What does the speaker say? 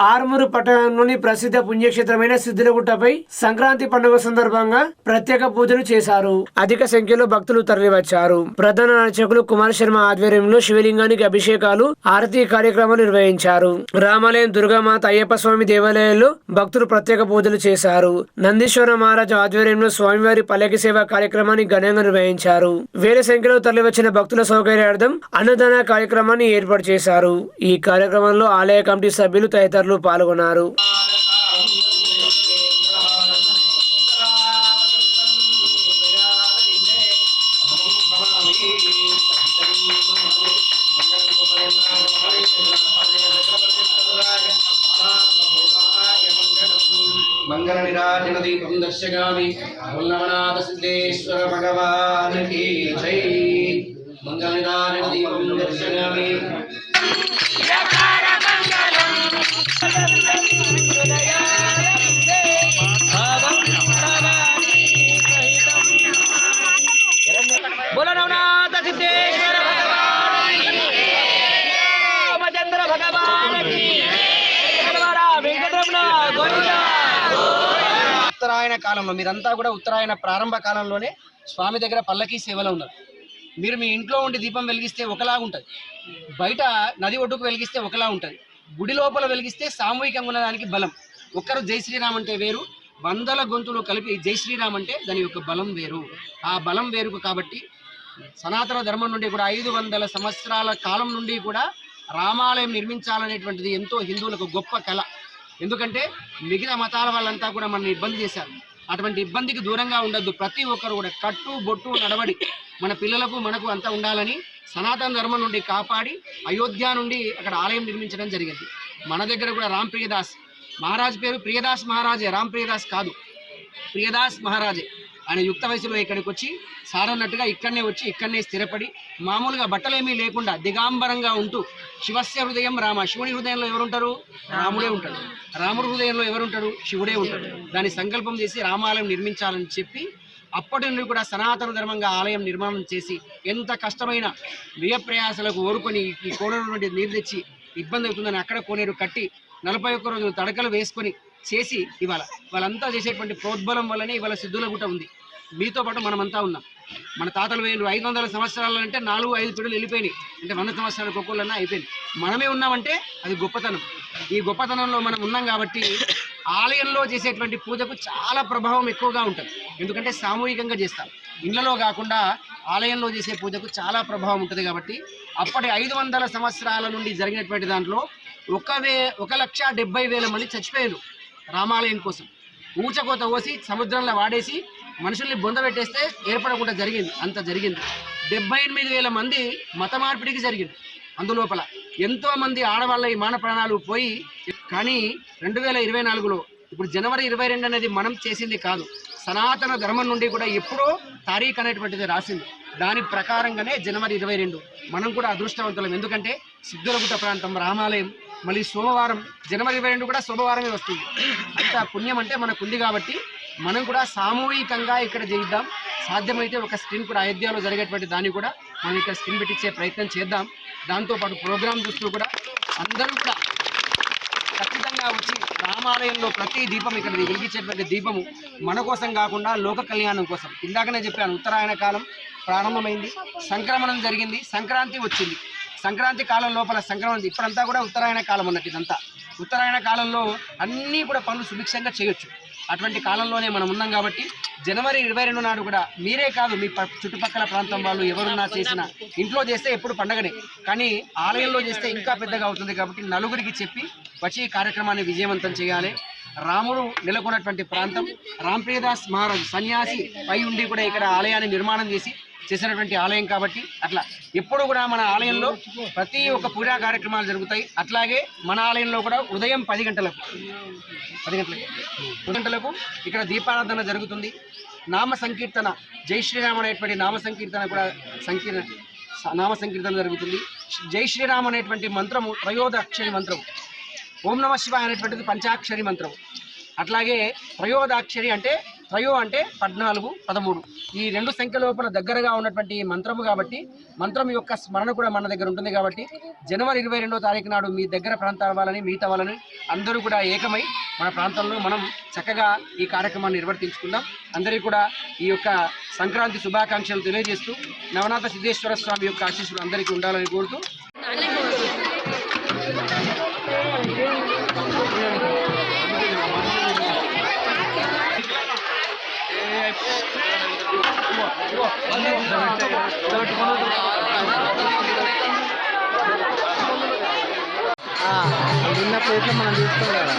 ఆర్మూరు పట్టణంలోని ప్రసిద్ధ పుణ్యక్షేత్రమైన సిద్ధిలగుట్టపై సంక్రాంతి పండుగ సందర్భంగా ప్రత్యేక పూజలు చేశారు. అధిక సంఖ్యలో భక్తులు తరలివచ్చారు. ప్రధాన అర్చకులు కుమార్ శర్మ ఆధ్వర్యంలో శివలింగానికి అభిషేకాలు ఆరతి కార్యక్రమాలు నిర్వహించారు. రామాలయం దుర్గామాత అయ్యప్ప స్వామి దేవాలయాల్లో భక్తులు ప్రత్యేక పూజలు చేశారు. నందీశ్వర మహారాజు ఆధ్వర్యంలో స్వామివారి పల్లకి సేవ కార్యక్రమాన్ని ఘనంగా నిర్వహించారు. వేల సంఖ్యలో తరలివచ్చిన భక్తుల సౌకర్యార్థం అన్నదాన కార్యక్రమాన్ని ఏర్పాటు చేశారు. ఈ కార్యక్రమంలో ఆలయ కమిటీ సభ్యులు తదితరులు పాల్గొన్నారు. మంగళ నిరాజన దీపం దర్శగామి ఉల్లవనాథ సిద్ధేశ్వర భగవానికి జై. మంగళ నిరాజన దీపం దర్శగామి बोलो नवनाथ सिद्धेश्वर भगवान की रामचंद्र भगवान की హనుమారా వెంకటరమణ గోవిందా ఉత్తరాయణ కాలంలో మీరంతా కూడా ఉత్తరాయణ ప్రారంభ కాలంలోనే స్వామి దగ్గర పల్లకి సేవలో ఉన్నారు మీరు మీ ఇంట్లో ఉండి దీపం వెలిగిస్తే ఒకలా ఉంటుంది బయట నది ఒడ్డుకు వెలిగిస్తే ఒకలా ఉంటుంది గుడి లోపల వెలిగిస్తే సామూహికంగా ఉన్నదానికి బలం ఒక్కరు జై శ్రీరామ్ అంటే వేరు వందల గొంతులు కలిపి జై శ్రీరామ్ అంటే దాని యొక్క బలం వేరు ఆ బలం వేరు కాబట్టి సనాతన ధర్మం నుండి కూడా ఐదు వందల సంవత్సరాల కాలం నుండి కూడా రామాలయం నిర్మించాలనేటువంటిది ఎంతో హిందువులకు గొప్ప కళ. ఎందుకంటే మిగతా మతాల వాళ్ళంతా కూడా మనల్ని ఇబ్బంది చేశారు. అటువంటి ఇబ్బందికి దూరంగా ఉండొద్దు. ప్రతి ఒక్కరు కూడా కట్టు బొట్టు నడవడి మన పిల్లలకు మనకు అంతా ఉండాలని సనాతన ధర్మం నుండి కాపాడి అయోధ్య నుండి అక్కడ ఆలయం నిర్మించడం జరిగింది. మన దగ్గర కూడా రామ్ ప్రియదాస్ మహారాజ్ పేరు ప్రియదాస్ మహారాజే. రామ్ ప్రియదాస్ కాదు. ప్రియదాస్ మహారాజే. ఆయన యుక్త వయసులో ఇక్కడికి వచ్చి సారన్నట్టుగా ఇక్కడనే వచ్చి ఇక్కడనే స్థిరపడి మామూలుగా బట్టలేమీ లేకుండా దిగాంబరంగా ఉంటూ శివస్య హృదయం రామ శివుని హృదయంలో ఎవరుంటారు? రాముడే ఉంటాడు. రాముడి హృదయంలో ఎవరుంటారు? శివుడే ఉంటాడు. దాని సంకల్పం చేసి రామాలయం నిర్మించాలని చెప్పి అప్పటి నుండి కూడా సనాతన ధర్మంగా ఆలయం నిర్మాణం చేసి ఎంత కష్టమైన వ్యయప్రయాసాలకు ఓరుకొని ఈ కోనేరు నుండి నీరు తెచ్చి ఇబ్బంది అవుతుందని అక్కడ కోనేరు కట్టి నలభై ఒక్క రోజులు తడకలు వేసుకొని చేసి ఇవాళ. వాళ్ళంతా చేసేటువంటి ప్రోద్బలం వల్లనే ఇవాళ సిద్ధుల గుట్ట ఉంది. మీతో పాటు మనమంతా ఉన్నాం. మన తాతలు వేలు ఐదు వందల సంవత్సరాలు అంటే నాలుగు ఐదు పిడులు వెళ్ళిపోయినాయి. అంటే వంద సంవత్సరాల కుక్కలన్నా అయిపోయింది. మనమే ఉన్నామంటే అది గొప్పతనం. ఈ గొప్పతనంలో మనం ఉన్నాం కాబట్టి ఆలయంలో చేసేటువంటి పూజకు చాలా ప్రభావం ఎక్కువగా ఉంటుంది. ఎందుకంటే సామూహికంగా చేస్తాం. ఇళ్ళలో కాకుండా ఆలయంలో చేసే పూజకు చాలా ప్రభావం ఉంటుంది కాబట్టి అప్పటి ఐదు వందల సంవత్సరాల నుండి జరిగినటువంటి దాంట్లో ఒక వే ఒక లక్ష డెబ్బై వేల మంది చచ్చిపోయారు రామాలయం కోసం. ఊచకోత పోసి సముద్రంలో వాడేసి మనుషుల్ని బొందబెట్టేస్తే ఏర్పడకుండా జరిగింది. అంత జరిగింది. డెబ్బై ఎనిమిది వేల మంది మత మార్పిడికి జరిగింది. అందులోపల ఎంతోమంది ఆడవాళ్ళ ఈ మాన ప్రాణాలు పోయి కానీ రెండు వేల ఇరవై నాలుగులో ఇప్పుడు జనవరి ఇరవై రెండు అనేది మనం చేసింది కాదు. సనాతన ధర్మం నుండి కూడా ఎప్పుడో తారీఖ్ అనేటువంటిది రాసింది. దాని ప్రకారంగానే జనవరి ఇరవై రెండు. మనం కూడా అదృష్టవంతులం. ఎందుకంటే సిద్ధులగుట్ట ప్రాంతం రామాలయం. మళ్ళీ సోమవారం జనవరి ఇరవై రెండు కూడా సోమవారమే వస్తుంది. అంత పుణ్యం అంటే మనకు ఉంది కాబట్టి మనం కూడా సామూహికంగా ఇక్కడ చేద్దాం సాధ్యమైతే ఒక స్క్రీన్ కూడా అయోధ్యలో జరిగేటువంటి దాన్ని కూడా మనం ఇక్కడ స్క్రీన్ పెట్టించే ప్రయత్నం చేద్దాం. దాంతోపాటు ప్రోగ్రామ్ చూస్తూ కూడా అందరూ కూడా ఖచ్చితంగా వచ్చి రామాలయంలో ప్రతి దీపం ఇక్కడ వెలిగించేటువంటి దీపము మన కోసం కాకుండా లోక కళ్యాణం కోసం. ఇందాకనే చెప్పాను ఉత్తరాయణ కాలం ప్రారంభమైంది సంక్రమణం జరిగింది సంక్రాంతి వచ్చింది. సంక్రాంతి కాలం లోపల సంక్రమణ ఇప్పుడంతా కూడా ఉత్తరాయణ కాలం ఉన్నట్టు ఇదంతా. ఉత్తరాయణ కాలంలో అన్నీ కూడా పనులు సుభిక్షంగా చేయొచ్చు. అటువంటి కాలంలోనే మనం ఉన్నాం కాబట్టి జనవరి ఇరవై రెండు నాడు కూడా మీరే కాదు మీ ప- చుట్టుపక్కల ప్రాంతం వాళ్ళు ఎవరున్నా చేసినా ఇంట్లో చేస్తే ఎప్పుడు పండగనే. కానీ ఆలయంలో చేస్తే ఇంకా పెద్దగా అవుతుంది కాబట్టి నలుగురికి చెప్పి వచ్చి ఈ కార్యక్రమాన్ని విజయవంతం చేయాలి. రాముడు నెలకొన్నటువంటి ప్రాంతం. రాంప్రియదాస్ మహారాజు సన్యాసి పై ఉండి కూడా ఇక్కడ ఆలయాన్ని నిర్మాణం చేసి చేసినటువంటి ఆలయం కాబట్టి అట్లా. ఎప్పుడు కూడా మన ఆలయంలో ప్రతి ఒక్క పూజా కార్యక్రమాలు జరుగుతాయి. అట్లాగే మన ఆలయంలో కూడా ఉదయం పది గంటలకు పది గంటలకు పది గంటలకు ఇక్కడ దీపారాధన జరుగుతుంది. నామ సంకీర్తన జై శ్రీరామ్ అనేటువంటి నామ సంకీర్తన కూడా సంకీర్ణ నామ సంకీర్తన జరుగుతుంది. జై శ్రీరామ్ అనేటువంటి మంత్రము త్రయోదాక్షరి మంత్రం ఓం నమ శివాయ అనేటువంటిది పంచాక్షరి మంత్రం అట్లాగే త్రయోదాక్షరి అంటే త్రయో అంటే పద్నాలుగు పదమూడు. ఈ రెండు సంఖ్య లోపల దగ్గరగా ఉన్నటువంటి మంత్రము కాబట్టి మంత్రం యొక్క స్మరణ కూడా మన దగ్గర ఉంటుంది కాబట్టి జనవరి ఇరవై రెండో తారీఖు నాడు మీ దగ్గర ప్రాంతాల వాళ్ళని మిగతా వాళ్ళని అందరూ కూడా ఏకమై మన ప్రాంతంలో మనం చక్కగా ఈ కార్యక్రమాన్ని నిర్వర్తించుకుందాం. అందరికీ కూడా ఈ యొక్క సంక్రాంతి శుభాకాంక్షలు తెలియజేస్తూ నవనాథ సిద్ధేశ్వర స్వామి యొక్క ఆశీస్సులు అందరికీ ఉండాలని కోరుతూ నిన్న ప్లేట్లో మనం తీసుకోం కదా